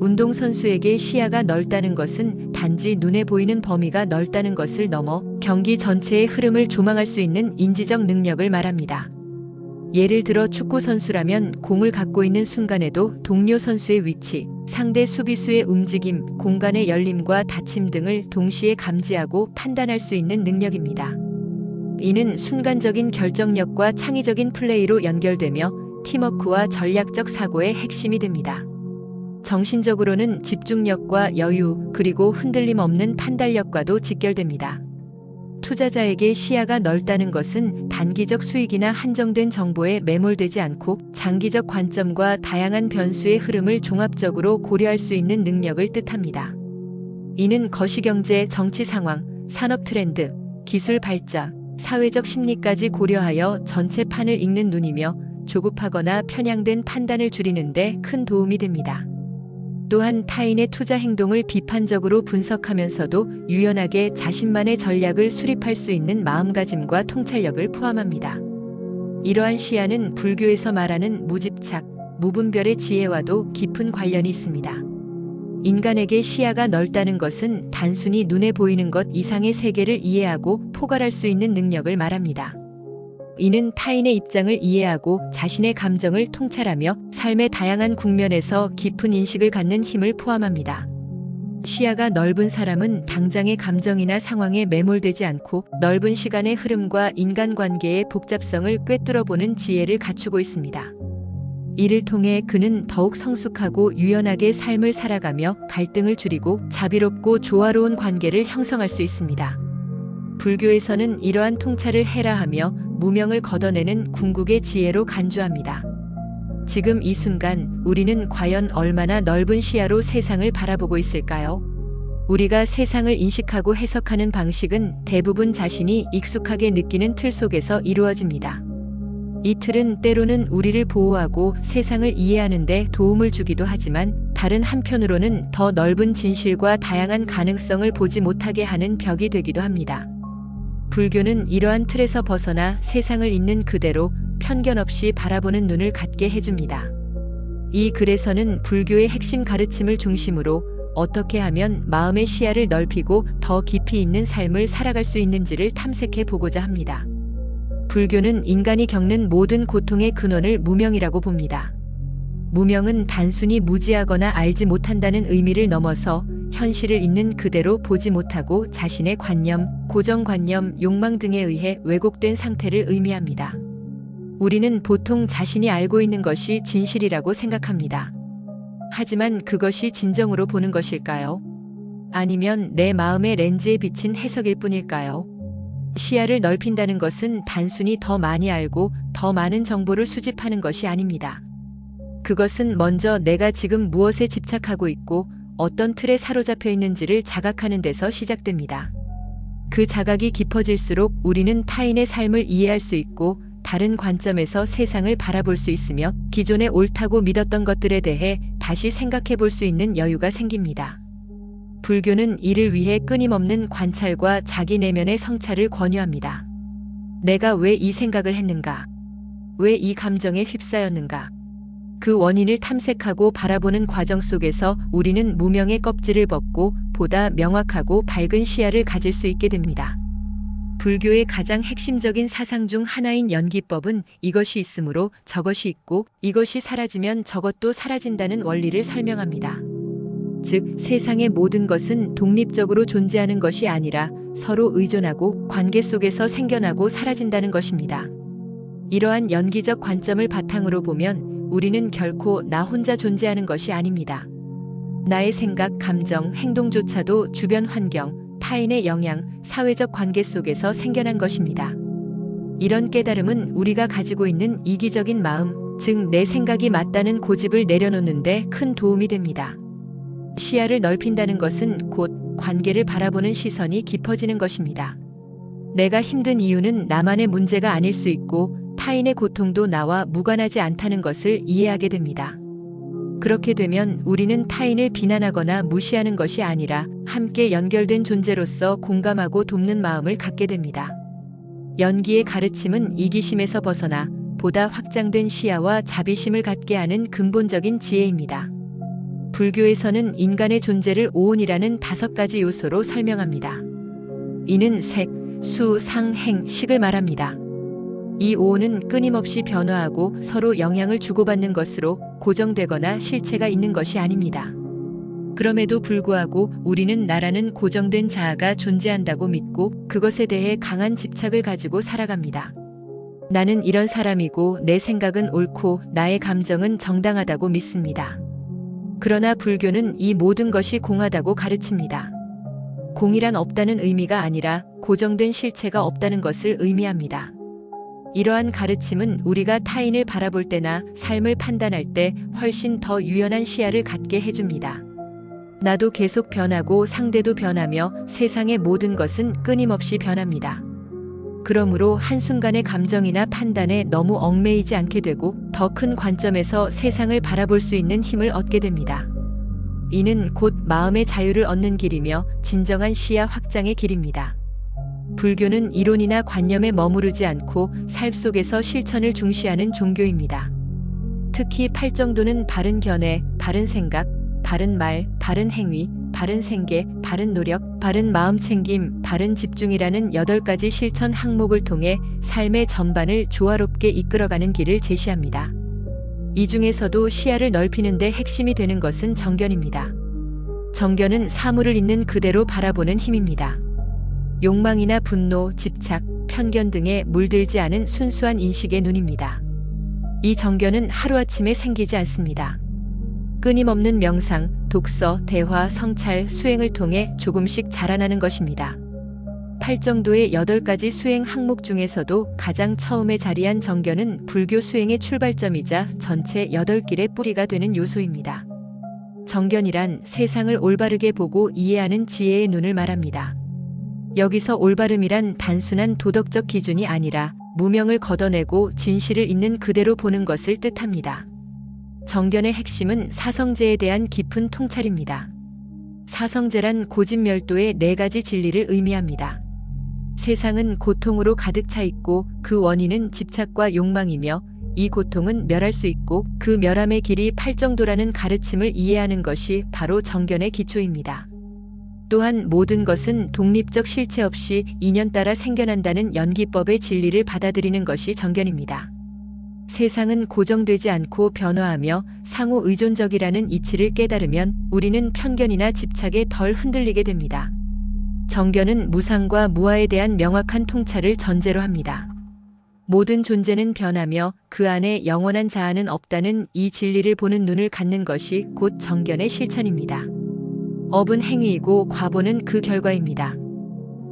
운동선수에게 시야가 넓다는 것은 단지 눈에 보이는 범위가 넓다는 것을 넘어 경기 전체의 흐름을 조망할 수 있는 인지적 능력을 말합니다. 예를 들어 축구 선수라면 공을 갖고 있는 순간에도 동료 선수의 위치, 상대 수비수의 움직임, 공간의 열림과 닫힘 등을 동시에 감지하고 판단할 수 있는 능력입니다. 이는 순간적인 결정력과 창의적인 플레이로 연결되며 팀워크와 전략적 사고의 핵심이 됩니다. 정신적으로는 집중력과 여유, 그리고 흔들림 없는 판단력과도 직결됩니다. 투자자에게 시야가 넓다는 것은 단기적 수익이나 한정된 정보에 매몰되지 않고 장기적 관점과 다양한 변수의 흐름을 종합적으로 고려할 수 있는 능력을 뜻합니다. 이는 거시경제, 정치 상황, 산업 트렌드, 기술 발전, 사회적 심리까지 고려하여 전체 판을 읽는 눈이며 조급하거나 편향된 판단을 줄이는데 큰 도움이 됩니다. 또한 타인의 투자 행동을 비판적으로 분석하면서도 유연하게 자신만의 전략을 수립할 수 있는 마음가짐과 통찰력을 포함합니다. 이러한 시야는 불교에서 말하는 무집착, 무분별의 지혜와도 깊은 관련이 있습니다. 인간에게 시야가 넓다는 것은 단순히 눈에 보이는 것 이상의 세계를 이해하고 포괄할 수 있는 능력을 말합니다. 이는 타인의 입장을 이해하고 자신의 감정을 통찰하며 삶의 다양한 국면에서 깊은 인식을 갖는 힘을 포함합니다. 시야가 넓은 사람은 당장의 감정이나 상황에 매몰되지 않고 넓은 시간의 흐름과 인간관계의 복잡성을 꿰뚫어 보는 지혜를 갖추고 있습니다. 이를 통해 그는 더욱 성숙하고 유연하게 삶을 살아가며 갈등을 줄이고 자비롭고 조화로운 관계를 형성할 수 있습니다. 불교에서는 이러한 통찰을 해라 하며 무명을 걷어내는 궁극의 지혜로 간주합니다. 지금 이 순간 우리는 과연 얼마나 넓은 시야로 세상을 바라보고 있을까요? 우리가 세상을 인식하고 해석하는 방식은 대부분 자신이 익숙하게 느끼는 틀 속에서 이루어집니다. 이 틀은 때로는 우리를 보호하고 세상을 이해하는데 도움을 주기도 하지만 다른 한편으로는 더 넓은 진실과 다양한 가능성을 보지 못하게 하는 벽이 되기도 합니다. 불교는 이러한 틀에서 벗어나 세상을 있는 그대로 편견 없이 바라보는 눈을 갖게 해줍니다. 이 글에서는 불교의 핵심 가르침을 중심으로 어떻게 하면 마음의 시야를 넓히고 더 깊이 있는 삶을 살아갈 수 있는지를 탐색해 보고자 합니다. 불교는 인간이 겪는 모든 고통의 근원을 무명이라고 봅니다. 무명은 단순히 무지하거나 알지 못한다는 의미를 넘어서 현실을 있는 그대로 보지 못하고 자신의 관념, 고정관념, 욕망 등에 의해 왜곡된 상태를 의미합니다. 우리는 보통 자신이 알고 있는 것이 진실이라고 생각합니다. 하지만 그것이 진정으로 보는 것일까요? 아니면 내 마음의 렌즈에 비친 해석일 뿐일까요? 시야를 넓힌다는 것은 단순히 더 많이 알고 더 많은 정보를 수집하는 것이 아닙니다. 그것은 먼저 내가 지금 무엇에 집착하고 있고 어떤 틀에 사로잡혀 있는지를 자각하는 데서 시작됩니다. 그 자각이 깊어질수록 우리는 타인의 삶을 이해할 수 있고 다른 관점에서 세상을 바라볼 수 있으며 기존에 옳다고 믿었던 것들에 대해 다시 생각해 볼 수 있는 여유가 생깁니다. 불교는 이를 위해 끊임없는 관찰과 자기 내면의 성찰을 권유합니다. 내가 왜 이 생각을 했는가? 왜 이 감정에 휩싸였는가? 그 원인을 탐색하고 바라보는 과정 속에서 우리는 무명의 껍질을 벗고 보다 명확하고 밝은 시야를 가질 수 있게 됩니다. 불교의 가장 핵심적인 사상 중 하나인 연기법은 이것이 있으므로 저것이 있고 이것이 사라지면 저것도 사라진다는 원리를 설명합니다. 즉, 세상의 모든 것은 독립적으로 존재하는 것이 아니라 서로 의존하고 관계 속에서 생겨나고 사라진다는 것입니다. 이러한 연기적 관점을 바탕으로 보면 우리는 결코 나 혼자 존재하는 것이 아닙니다. 나의 생각, 감정, 행동조차도 주변 환경, 타인의 영향, 사회적 관계 속에서 생겨난 것입니다. 이런 깨달음은 우리가 가지고 있는 이기적인 마음, 즉 내 생각이 맞다는 고집을 내려놓는데 큰 도움이 됩니다. 시야를 넓힌다는 것은 곧 관계를 바라보는 시선이 깊어지는 것입니다. 내가 힘든 이유는 나만의 문제가 아닐 수 있고 타인의 고통도 나와 무관하지 않다는 것을 이해하게 됩니다. 그렇게 되면 우리는 타인을 비난하거나 무시하는 것이 아니라 함께 연결된 존재로서 공감하고 돕는 마음을 갖게 됩니다. 연기의 가르침은 이기심에서 벗어나 보다 확장된 시야와 자비심을 갖게 하는 근본적인 지혜입니다. 불교에서는 인간의 존재를 오온이라는 다섯 가지 요소로 설명합니다. 이는 색, 수, 상, 행, 식을 말합니다. 이 오온은 끊임없이 변화하고 서로 영향을 주고받는 것으로 고정되거나 실체가 있는 것이 아닙니다. 그럼에도 불구하고 우리는 나라는 고정된 자아가 존재한다고 믿고 그것에 대해 강한 집착을 가지고 살아갑니다. 나는 이런 사람이고 내 생각은 옳고 나의 감정은 정당하다고 믿습니다. 그러나 불교는 이 모든 것이 공하다고 가르칩니다. 공이란 없다는 의미가 아니라 고정된 실체가 없다는 것을 의미합니다. 이러한 가르침은 우리가 타인을 바라볼 때나 삶을 판단할 때 훨씬 더 유연한 시야를 갖게 해줍니다. 나도 계속 변하고 상대도 변하며 세상의 모든 것은 끊임없이 변합니다. 그러므로 한순간의 감정이나 판단에 너무 얽매이지 않게 되고 더 큰 관점에서 세상을 바라볼 수 있는 힘을 얻게 됩니다. 이는 곧 마음의 자유를 얻는 길이며 진정한 시야 확장의 길입니다. 불교는 이론이나 관념에 머무르지 않고 삶 속에서 실천을 중시하는 종교입니다. 특히 팔정도는 바른 견해, 바른 생각, 바른 말, 바른 행위, 바른 생계, 바른 노력, 바른 마음 챙김, 바른 집중이라는 여덟 가지 실천 항목을 통해 삶의 전반을 조화롭게 이끌어가는 길을 제시합니다. 이 중에서도 시야를 넓히는 데 핵심이 되는 것은 정견입니다. 정견은 사물을 있는 그대로 바라보는 힘입니다. 욕망이나 분노, 집착, 편견 등에 물들지 않은 순수한 인식의 눈입니다. 이 정견은 하루아침에 생기지 않습니다. 끊임없는 명상, 독서, 대화, 성찰, 수행을 통해 조금씩 자라나는 것입니다. 팔정도의 여덟 가지 수행 항목 중에서도 가장 처음에 자리한 정견은 불교 수행의 출발점이자 전체 여덟 길의 뿌리가 되는 요소입니다. 정견이란 세상을 올바르게 보고 이해하는 지혜의 눈을 말합니다. 여기서 올바름이란 단순한 도덕적 기준이 아니라 무명을 걷어내고 진실을 있는 그대로 보는 것을 뜻합니다. 정견의 핵심은 사성제에 대한 깊은 통찰입니다. 사성제란 고집멸도의 네 가지 진리를 의미합니다. 세상은 고통으로 가득 차 있고 그 원인은 집착과 욕망이며 이 고통은 멸할 수 있고 그 멸함의 길이 팔정도라는 가르침을 이해하는 것이 바로 정견의 기초입니다. 또한 모든 것은 독립적 실체 없이 인연 따라 생겨난다는 연기법의 진리를 받아들이는 것이 정견입니다. 세상은 고정되지 않고 변화하며 상호 의존적이라는 이치를 깨달으면 우리는 편견이나 집착에 덜 흔들리게 됩니다. 정견은 무상과 무아에 대한 명확한 통찰을 전제로 합니다. 모든 존재는 변하며 그 안에 영원한 자아는 없다는 이 진리를 보는 눈을 갖는 것이 곧 정견의 실천입니다. 업은 행위이고 과보는 그 결과입니다.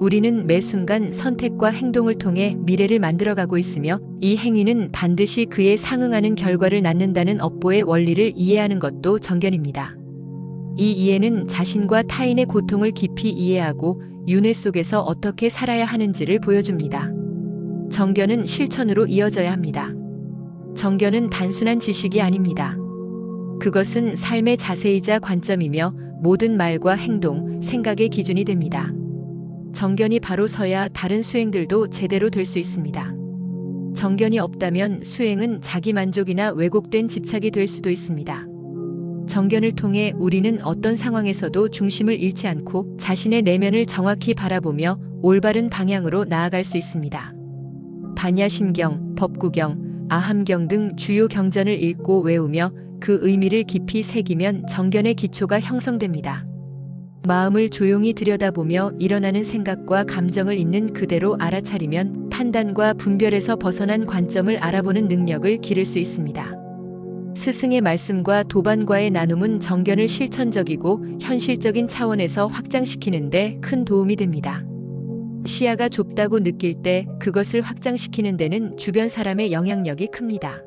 우리는 매 순간 선택과 행동을 통해 미래를 만들어가고 있으며 이 행위는 반드시 그에 상응하는 결과를 낳는다는 업보의 원리를 이해하는 것도 정견입니다. 이 이해는 자신과 타인의 고통을 깊이 이해하고 윤회 속에서 어떻게 살아야 하는지를 보여줍니다. 정견은 실천으로 이어져야 합니다. 정견은 단순한 지식이 아닙니다. 그것은 삶의 자세이자 관점이며 모든 말과 행동, 생각의 기준이 됩니다. 정견이 바로 서야 다른 수행들도 제대로 될 수 있습니다. 정견이 없다면 수행은 자기 만족이나 왜곡된 집착이 될 수도 있습니다. 정견을 통해 우리는 어떤 상황에서도 중심을 잃지 않고 자신의 내면을 정확히 바라보며 올바른 방향으로 나아갈 수 있습니다. 반야심경, 법구경, 아함경 등 주요 경전을 읽고 외우며 그 의미를 깊이 새기면 정견의 기초가 형성됩니다. 마음을 조용히 들여다보며 일어나는 생각과 감정을 있는 그대로 알아차리면 판단과 분별에서 벗어난 관점을 알아보는 능력을 기를 수 있습니다. 스승의 말씀과 도반과의 나눔은 정견을 실천적이고 현실적인 차원에서 확장시키는데 큰 도움이 됩니다. 시야가 좁다고 느낄 때 그것을 확장시키는 데는 주변 사람의 영향력이 큽니다.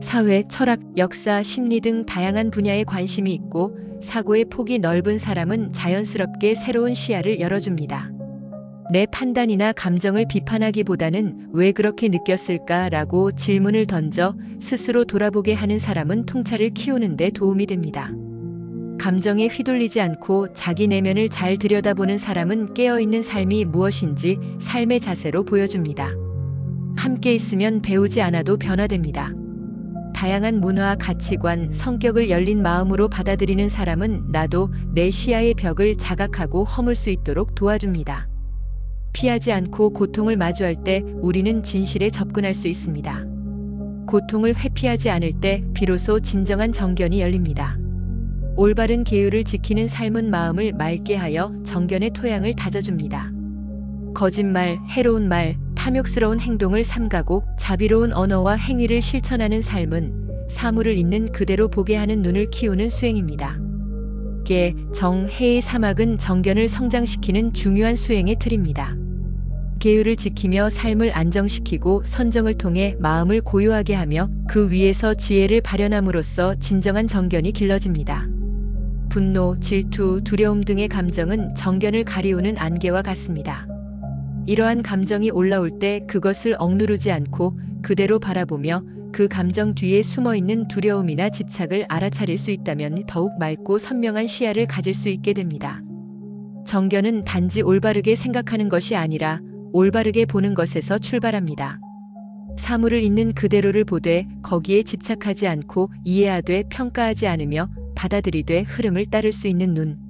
사회, 철학, 역사, 심리 등 다양한 분야에 관심이 있고 사고의 폭이 넓은 사람은 자연스럽게 새로운 시야를 열어줍니다. 내 판단이나 감정을 비판하기보다는 왜 그렇게 느꼈을까라고 질문을 던져 스스로 돌아보게 하는 사람은 통찰을 키우는 데 도움이 됩니다. 감정에 휘둘리지 않고 자기 내면을 잘 들여다보는 사람은 깨어있는 삶이 무엇인지 삶의 자세로 보여줍니다. 함께 있으면 배우지 않아도 변화됩니다. 다양한 문화, 가치관, 성격을 열린 마음으로 받아들이는 사람은 나도 내 시야의 벽을 자각하고 허물 수 있도록 도와줍니다. 피하지 않고 고통을 마주할 때 우리는 진실에 접근할 수 있습니다. 고통을 회피하지 않을 때 비로소 진정한 정견이 열립니다. 올바른 계율을 지키는 삶은 마음을 맑게 하여 정견의 토양을 다져줍니다. 거짓말, 해로운 말, 탐욕스러운 행동을 삼가고 자비로운 언어와 행위를 실천하는 삶은 사물을 있는 그대로 보게 하는 눈을 키우는 수행입니다. 계, 정, 해의 사막은 정견을 성장시키는 중요한 수행의 틀입니다. 계율을 지키며 삶을 안정시키고 선정을 통해 마음을 고요하게 하며 그 위에서 지혜를 발현함으로써 진정한 정견이 길러집니다. 분노, 질투, 두려움 등의 감정은 정견을 가리우는 안개와 같습니다. 이러한 감정이 올라올 때 그것을 억누르지 않고 그대로 바라보며 그 감정 뒤에 숨어 있는 두려움이나 집착을 알아차릴 수 있다면 더욱 맑고 선명한 시야를 가질 수 있게 됩니다. 정견은 단지 올바르게 생각하는 것이 아니라 올바르게 보는 것에서 출발합니다. 사물을 있는 그대로를 보되 거기에 집착하지 않고 이해하되 평가하지 않으며 받아들이되 흐름을 따를 수 있는 눈.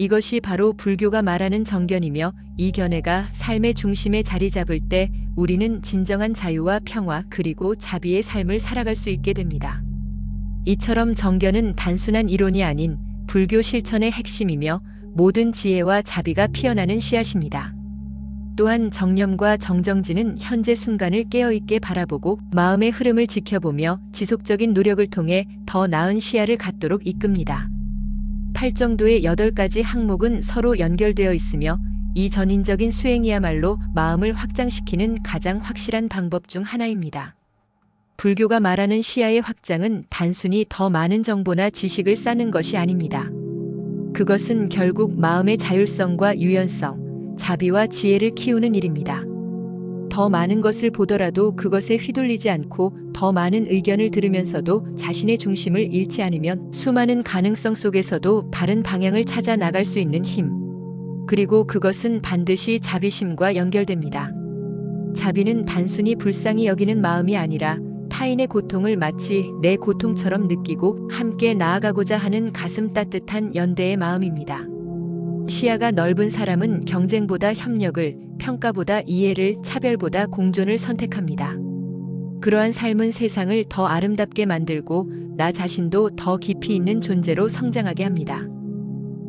이것이 바로 불교가 말하는 정견이며 이 견해가 삶의 중심에 자리 잡을 때 우리는 진정한 자유와 평화 그리고 자비의 삶을 살아갈 수 있게 됩니다. 이처럼 정견은 단순한 이론이 아닌 불교 실천의 핵심이며 모든 지혜와 자비가 피어나는 씨앗입니다. 또한 정념과 정정지는 현재 순간을 깨어있게 바라보고 마음의 흐름을 지켜보며 지속적인 노력을 통해 더 나은 시야를 갖도록 이끕니다. 팔정도의 8가지 항목은 서로 연결되어 있으며 이 전인적인 수행이야말로 마음을 확장시키는 가장 확실한 방법 중 하나입니다. 불교가 말하는 시야의 확장은 단순히 더 많은 정보나 지식을 쌓는 것이 아닙니다. 그것은 결국 마음의 자율성과 유연성, 자비와 지혜를 키우는 일입니다. 더 많은 것을 보더라도 그것에 휘둘리지 않고 더 많은 의견을 들으면서도 자신의 중심을 잃지 않으면 수많은 가능성 속에서도 바른 방향을 찾아 나갈 수 있는 힘. 그리고 그것은 반드시 자비심과 연결됩니다. 자비는 단순히 불쌍히 여기는 마음이 아니라 타인의 고통을 마치 내 고통처럼 느끼고 함께 나아가고자 하는 가슴 따뜻한 연대의 마음입니다. 시야가 넓은 사람은 경쟁보다 협력을, 평가보다 이해를, 차별보다 공존을 선택합니다. 그러한 삶은 세상을 더 아름답게 만들고 나 자신도 더 깊이 있는 존재로 성장하게 합니다.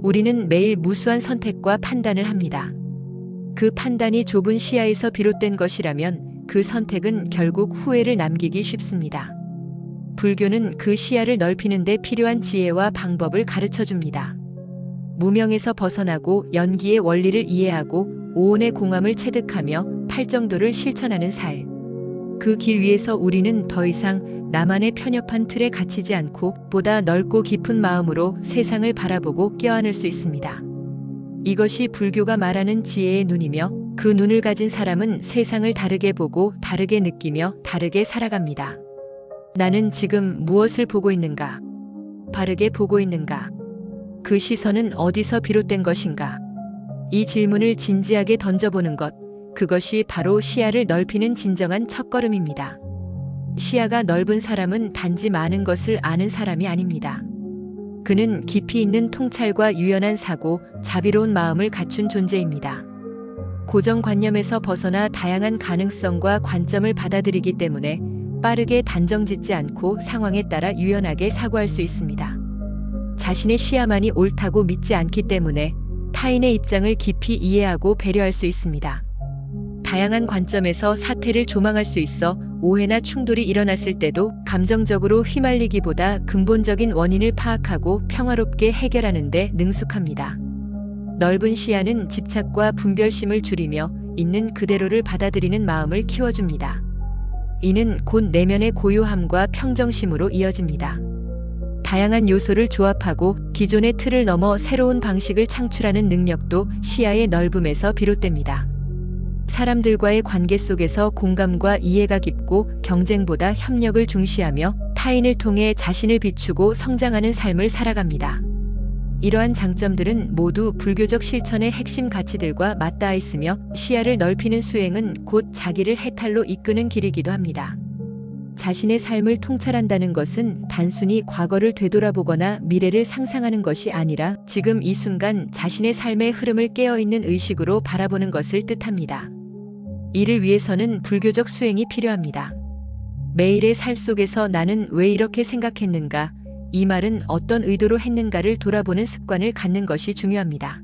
우리는 매일 무수한 선택과 판단을 합니다. 그 판단이 좁은 시야에서 비롯된 것이라면 그 선택은 결국 후회를 남기기 쉽습니다. 불교는 그 시야를 넓히는 데 필요한 지혜와 방법을 가르쳐 줍니다. 무명에서 벗어나고 연기의 원리를 이해하고 오온의 공함을 체득하며 팔정도를 실천하는 살. 그 길 위에서 우리는 더 이상 나만의 편협한 틀에 갇히지 않고 보다 넓고 깊은 마음으로 세상을 바라보고 껴안을 수 있습니다. 이것이 불교가 말하는 지혜의 눈이며 그 눈을 가진 사람은 세상을 다르게 보고 다르게 느끼며 다르게 살아갑니다. 나는 지금 무엇을 보고 있는가? 바르게 보고 있는가? 그 시선은 어디서 비롯된 것인가? 이 질문을 진지하게 던져보는 것, 그것이 바로 시야를 넓히는 진정한 첫걸음입니다. 시야가 넓은 사람은 단지 많은 것을 아는 사람이 아닙니다. 그는 깊이 있는 통찰과 유연한 사고, 자비로운 마음을 갖춘 존재입니다. 고정관념에서 벗어나 다양한 가능성과 관점을 받아들이기 때문에 빠르게 단정 짓지 않고 상황에 따라 유연하게 사고할 수 있습니다. 자신의 시야만이 옳다고 믿지 않기 때문에 타인의 입장을 깊이 이해하고 배려할 수 있습니다. 다양한 관점에서 사태를 조망할 수 있어 오해나 충돌이 일어났을 때도 감정적으로 휘말리기보다 근본적인 원인을 파악하고 평화롭게 해결하는 데 능숙합니다. 넓은 시야는 집착과 분별심을 줄이며 있는 그대로를 받아들이는 마음을 키워줍니다. 이는 곧 내면의 고요함과 평정심으로 이어집니다. 다양한 요소를 조합하고 기존의 틀을 넘어 새로운 방식을 창출하는 능력도 시야의 넓음에서 비롯됩니다. 사람들과의 관계 속에서 공감과 이해가 깊고 경쟁보다 협력을 중시하며 타인을 통해 자신을 비추고 성장하는 삶을 살아갑니다. 이러한 장점들은 모두 불교적 실천의 핵심 가치들과 맞닿아 있으며 시야를 넓히는 수행은 곧 자기를 해탈로 이끄는 길이기도 합니다. 자신의 삶을 통찰한다는 것은 단순히 과거를 되돌아보거나 미래를 상상하는 것이 아니라 지금 이 순간 자신의 삶의 흐름을 깨어있는 의식으로 바라보는 것을 뜻합니다. 이를 위해서는 불교적 수행이 필요합니다. 매일의 살 속에서 나는 왜 이렇게 생각했는가, 이 말은 어떤 의도로 했는가를 돌아보는 습관을 갖는 것이 중요합니다.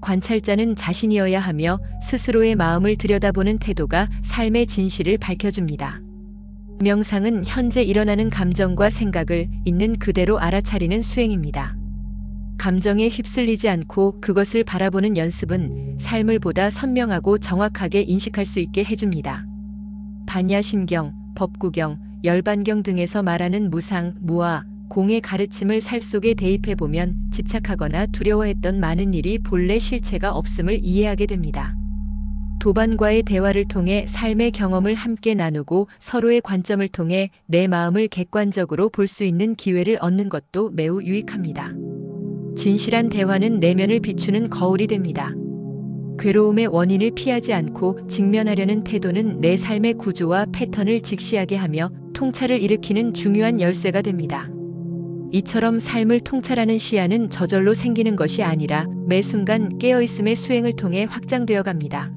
관찰자는 자신이어야 하며 스스로의 마음을 들여다보는 태도가 삶의 진실을 밝혀줍니다. 명상은 현재 일어나는 감정과 생각을 있는 그대로 알아차리는 수행입니다. 감정에 휩쓸리지 않고 그것을 바라보는 연습은 삶을 보다 선명하고 정확하게 인식할 수 있게 해줍니다. 반야심경, 법구경, 열반경 등에서 말하는 무상, 무아, 공의 가르침을 살 속에 대입해 보면 집착하거나 두려워했던 많은 일이 본래 실체가 없음을 이해하게 됩니다. 도반과의 대화를 통해 삶의 경험을 함께 나누고 서로의 관점을 통해 내 마음을 객관적으로 볼 수 있는 기회를 얻는 것도 매우 유익합니다. 진실한 대화는 내면을 비추는 거울이 됩니다. 괴로움의 원인을 피하지 않고 직면하려는 태도는 내 삶의 구조와 패턴을 직시하게 하며 통찰을 일으키는 중요한 열쇠가 됩니다. 이처럼 삶을 통찰하는 시야는 저절로 생기는 것이 아니라 매 순간 깨어있음의 수행을 통해 확장되어 갑니다.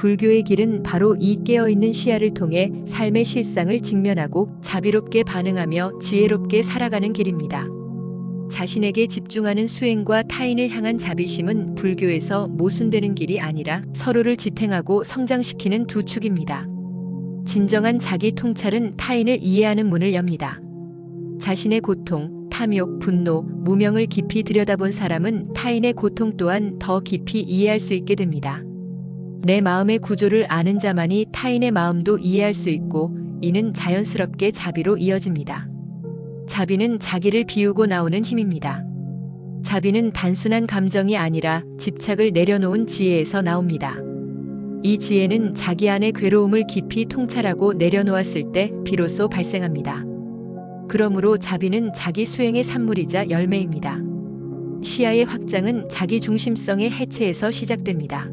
불교의 길은 바로 이 깨어있는 시야를 통해 삶의 실상을 직면하고 자비롭게 반응하며 지혜롭게 살아가는 길입니다. 자신에게 집중하는 수행과 타인을 향한 자비심은 불교에서 모순되는 길이 아니라 서로를 지탱하고 성장시키는 두 축입니다. 진정한 자기 통찰은 타인을 이해하는 문을 엽니다. 자신의 고통, 탐욕, 분노, 무명을 깊이 들여다본 사람은 타인의 고통 또한 더 깊이 이해할 수 있게 됩니다. 내 마음의 구조를 아는 자만이 타인의 마음도 이해할 수 있고 이는 자연스럽게 자비로 이어집니다. 자비는 자기를 비우고 나오는 힘입니다. 자비는 단순한 감정이 아니라 집착을 내려놓은 지혜에서 나옵니다. 이 지혜는 자기 안의 괴로움을 깊이 통찰하고 내려놓았을 때 비로소 발생합니다. 그러므로 자비는 자기 수행의 산물이자 열매입니다. 시야의 확장은 자기 중심성의 해체에서 시작됩니다.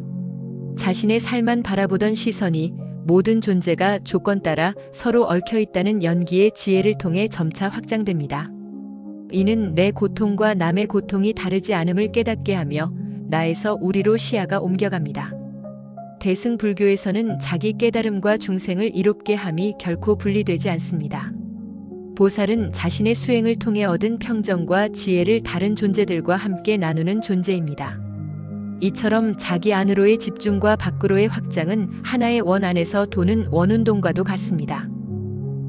자신의 삶만 바라보던 시선이 모든 존재가 조건 따라 서로 얽혀 있다는 연기의 지혜를 통해 점차 확장됩니다. 이는 내 고통과 남의 고통이 다르지 않음을 깨닫게 하며 나에서 우리로 시야가 옮겨갑니다. 대승 불교에서는 자기 깨달음과 중생을 이롭게 함이 결코 분리되지 않습니다. 보살은 자신의 수행을 통해 얻은 평정과 지혜를 다른 존재들과 함께 나누는 존재입니다. 이처럼 자기 안으로의 집중과 밖으로의 확장은 하나의 원 안에서 도는 원운동과도 같습니다.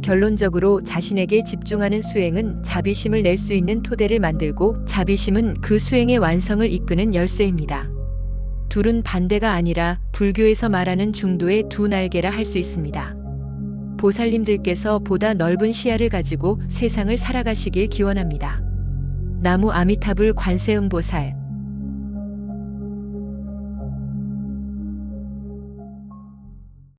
결론적으로 자신에게 집중하는 수행은 자비심을 낼 수 있는 토대를 만들고 자비심은 그 수행의 완성을 이끄는 열쇠입니다. 둘은 반대가 아니라 불교에서 말하는 중도의 두 날개라 할 수 있습니다. 보살님들께서 보다 넓은 시야를 가지고 세상을 살아가시길 기원합니다. 나무 아미타불 관세음보살